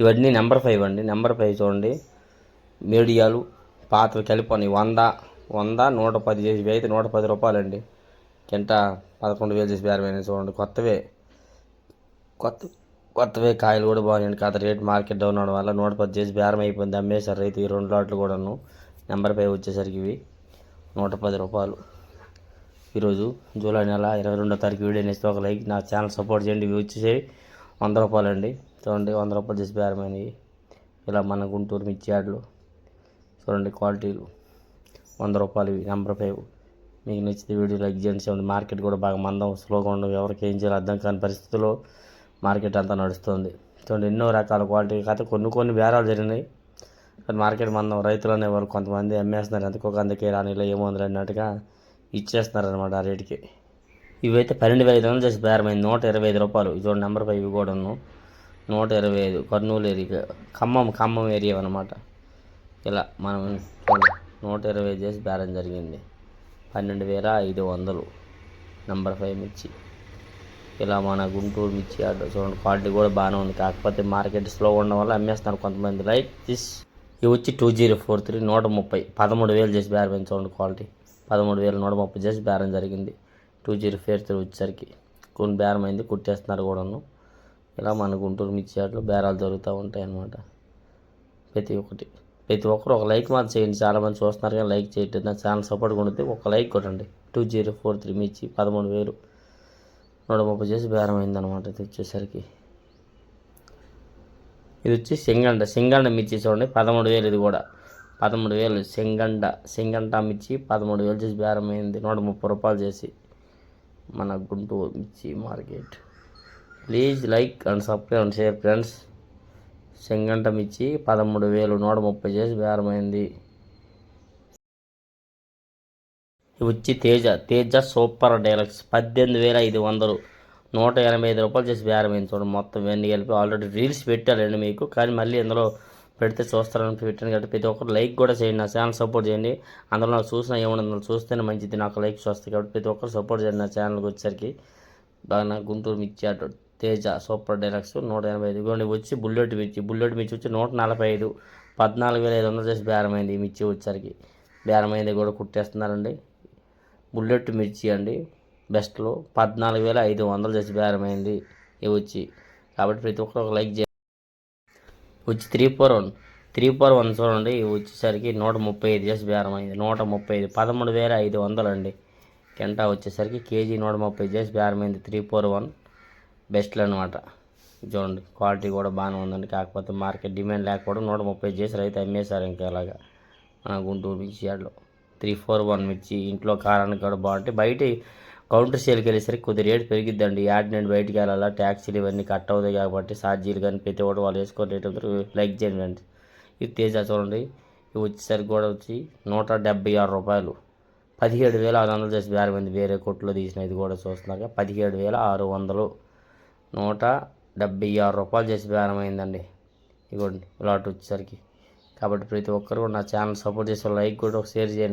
ఇవన్నీ number five అండి. Number five చూడండి. మీడియాలు పాత్రలు కలిపి వంద వంద నూట పది చేసి అయితే నూట పది రూపాయలండి. కింట పదకొండు వేలు చేసి బేరమైన చూడండి. కొత్తవే. కొత్త కొత్తవే కాయలు కూడా బాగున్నాయండి. కాత రేట్ మార్కెట్ డౌన్ అవడం వల్ల నూట పది చేసి బేరం అయిపోయింది. అమ్మేశారు రైతు ఈ రెండు లాట్లు కూడాను. నెంబర్ ఫైవ్ వచ్చేసరికి ఇవి. నూట పది రూపాయలు. ఈరోజు జూలై నెల ఇరవై రెండో తారీఖు వీడియో. నేస్తే ఒక లైక్. నా ఛానల్ సపోర్ట్ చేయండి. ఇవి వచ్చేసి వంద రూపాయలు అండి చూడండి వంద రూపాయలు చేసి బేరమైనవి ఇలా మన గుంటూరు మిర్చి యాడ్లు చూడండి క్వాలిటీలు. వంద రూపాయలు ఇవి నెంబర్ ఫైవ్. మీకు నచ్చితే వీడియో లైక్ చేయండి. చూడండి మార్కెట్ కూడా బాగా మందం స్లోగా ఉండవు. ఎవరికి ఏం చేయాలో అర్థం కాని పరిస్థితుల్లో మార్కెట్ అంతా నడుస్తుంది. చూడండి ఎన్నో రకాల క్వాలిటీ. కాకపోతే కొన్ని కొన్ని బేరాలు జరిగినాయి. కానీ మార్కెట్ మందం రైతులు అనేవారు కొంతమంది అమ్మేస్తున్నారు. ఎందుకో అందుకే రానిలో ఏమో ఉంది అన్నట్టుగా ఇచ్చేస్తున్నారు అనమాట ఆ రేటుకి. ఇవైతే పన్నెండు వేల ఐదు వందలు చేసి ప్రారంభమైంది. నూట ఇరవై ఐదు రూపాయలు. ఇది చూడండి నెంబర్ ఫైవ్ ఇవి కూడాను. నూట ఇరవై ఐదు. కర్నూలు ఏరియా ఖమ్మం ఖమ్మం ఏరియా అనమాట ఇలా మనం నూట ఇరవై ఐదు చేసి బేరం జరిగింది. పన్నెండు వేల ఐదు వందలు. నెంబర్ ఫైవ్ మిర్చి. ఇలా మన గుంటూరు మిర్చి ఆర్డర్ చూడండి క్వాలిటీ కూడా బాగానే ఉంది. కాకపోతే మార్కెట్ స్లో ఉండడం వల్ల అమ్మేస్తున్నారు కొంతమంది. Like this. ఇవి వచ్చి టూ జీరో ఫోర్ త్రీ నూట ముప్పై. పదమూడు వేలు చేసి బేరం చూడండి క్వాలిటీ. పదమూడు వేలు నూట ముప్పై చేసి బేరం జరిగింది. టూ జీరో ఫైవ్ త్రీ వచ్చేసరికి కొన్ని బేరం అయింది కుట్టేస్తున్నారు కూడాను. ఇలా మన గుంటూరు మిర్చి ఆటలో బేరాలు జరుగుతూ ఉంటాయి అన్నమాట ప్రతి ఒక్కటి. ప్రతి ఒక్కరు ఒక లైక్ మాత్రం చేయండి. చాలామంది చూస్తున్నారు కానీ లైక్ చేయట్లేదు. నా ఛానల్ సపోర్ట్ కొడితే ఒక లైక్ కొట్టండి. టూ జీరో ఫోర్ త్రీ మిర్చి పదమూడు వేలు నూట ముప్పై చేసి బేరం అయిందనమాట ఇది వచ్చేసరికి. ఇది వచ్చి సింగండ. సింగండ మిర్చి చూడండి పదమూడు వేలు ఇది కూడా. పదమూడు వేలు. సింగండ. సింగంట మిర్చి పదమూడు వేలు చేసి బేరం అయింది నూట ముప్పై రూపాయలు చేసి. మన గుంటూరు మిర్చి market. Please like and subscribe and share friends. సెంగంట మిర్చి పదమూడు వేలు నూట ముప్పై చేసి బేరమైంది. వచ్చి తేజ తేజ సూపర్ డైలక్స్. పద్దెనిమిది వేల ఐదు వందలు. నూట ఎనభై ఐదు రూపాయలు చేసి బేరమైంది. చూడండి మొత్తం ఇవన్నీ కలిపి ఆల్రెడీ రీల్స్ పెట్టారండి మీకు. కానీ మళ్ళీ ఇందులో పెడితే చూస్తారని పెట్టాను కాబట్టి ప్రతి ఒక్కరు లైక్ కూడా చేయండి నా ఛానల్ సపోర్ట్ చేయండి. అందులో నాకు చూసిన ఏమన్నా అందులో చూస్తేనే మంచిది నాకు లైక్స్ వస్తుంది కాబట్టి ప్రతి ఒక్కరు సపోర్ట్ చేయండి నా ఛానల్కి వచ్చేసరికి. బాగా గుంటూరు మిర్చి అటు తేజ సూపర్ డైలక్స్ నూట ఎనభై ఐదు. ఇదిగోండి వచ్చి బుల్లెట్ మిర్చి బుల్లెట్ మిర్చి వచ్చి నూట నలభై ఐదు. పద్నాలుగు వేల ఐదు వందలు చేసి బేరమైంది ఈ మిర్చి వచ్చేసరికి. బేరమైంది కూడా కుట్టేస్తున్నారండి. బుల్లెట్ మిర్చి అండి బెస్ట్లో పద్నాలుగు వేల ఐదు వందలు చేసి బేరమైంది ఇవి వచ్చి. కాబట్టి ప్రతి ఒక్కరు ఒక లైక్ చేయండి. వచ్చి three four one three four one చూడండి వచ్చేసరికి నూట ముప్పై ఐదు చేసి అయింది. నూట ముప్పై ఐదు పదమూడు వేల ఐదు వందలు అండి కెంటా వచ్చేసరికి కేజీ నూట ముప్పై చేసి బేరమైంది త్రీ ఫోర్ వన్ బెస్ట్లు అనమాట చూడండి క్వాలిటీ కూడా బాగానే ఉందండి. కాకపోతే మార్కెట్ డిమాండ్ లేకపోవడం నూట ముప్పై చేసి రైతు అమ్మేశారు ఇంకా అలాగా. మన గుంటూరు మిర్చి యార్డ్లో త్రీ ఫోర్ వన్ మిర్చి ఇంట్లో కారానికి కూడా బాగుంటే బయట కౌంటర్ సేల్కి వెళ్ళేసరికి కొద్ది రేటు పెరిగిద్దండి. యాడ్ నేను బయటికి వెళ్ళాలా ట్యాక్సీలు ఇవన్నీ కట్ అవుతాయి కాబట్టి ఛార్జీలు కానీ ప్రతి ఒక్కటి వాళ్ళు వేసుకొని రేట్ అందరూ లైక్ చేయండి. అండి ఇది తేజ చూడండి. ఇవి వచ్చేసరికి కూడా వచ్చి నూట డెబ్బై ఆరు రూపాయలు. పదిహేడు వేల ఆరు వందలు చేసి వేరే మంది వేరే కొట్లో తీసిన ఇది కూడా చూస్తున్నాక పదిహేడు వేల ఆరు వందలు. నూట డెబ్బై ఆరు రూపాయలు చేసి బేరమైందండి. ఇగోండి ఇదిగోండి లాట్ వచ్చేసరికి. కాబట్టి ప్రతి ఒక్కరు కూడా నా ఛానల్ సపోర్ట్ చేసే లైక్ కూడా ఒక షేర్ చేయండి.